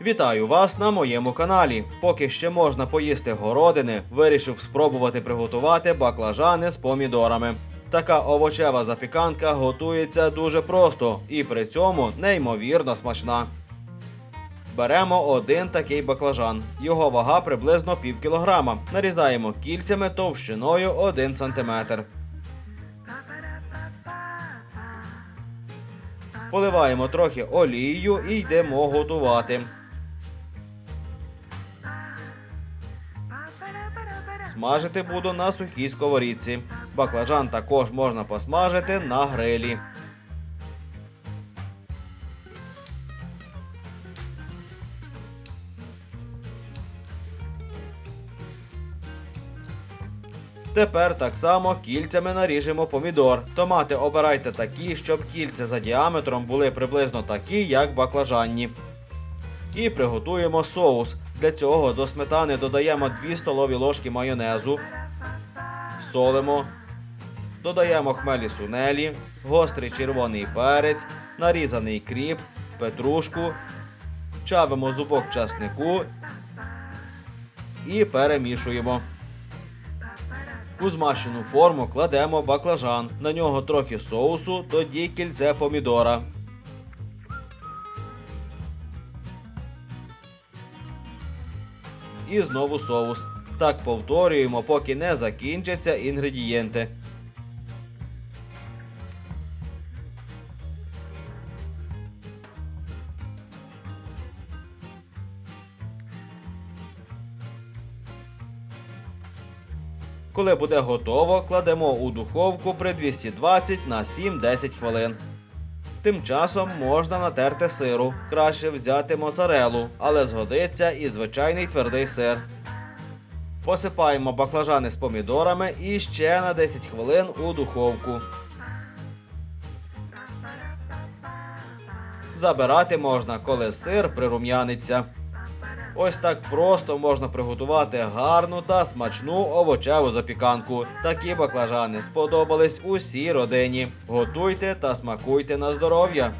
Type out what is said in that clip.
Вітаю вас на моєму каналі. Поки ще можна поїсти городини, вирішив спробувати приготувати баклажани з помідорами. Така овочева запіканка готується дуже просто і при цьому неймовірно смачна. Беремо один такий баклажан. Його вага приблизно пів кілограма. Нарізаємо кільцями товщиною 1 см. Поливаємо трохи олією і йдемо готувати. Смажити буду на сухій сковорідці. Баклажан також можна посмажити на грилі. Тепер так само кільцями наріжемо помідор. Томати обирайте такі, щоб кільця за діаметром були приблизно такі, як баклажанні. І приготуємо соус. Для цього до сметани додаємо 2 столові ложки майонезу, солимо, додаємо хмелі сунелі, гострий червоний перець, нарізаний кріп, петрушку, чавимо зубок часнику і перемішуємо. У змащену форму кладемо баклажан, на нього трохи соусу, тоді кільце помідора. І знову соус. Так повторюємо, поки не закінчаться інгредієнти. Коли буде готово, кладемо у духовку при 220 на 7-10 хвилин. Тим часом можна натерти сиру. Краще взяти моцарелу, але згодиться і звичайний твердий сир. Посипаємо баклажани з помідорами і ще на 10 хвилин у духовку. Забирати можна, коли сир прирум'яниться. Ось так просто можна приготувати гарну та смачну овочеву запіканку. Такі баклажани сподобались усій родині. Готуйте та смакуйте на здоров'я.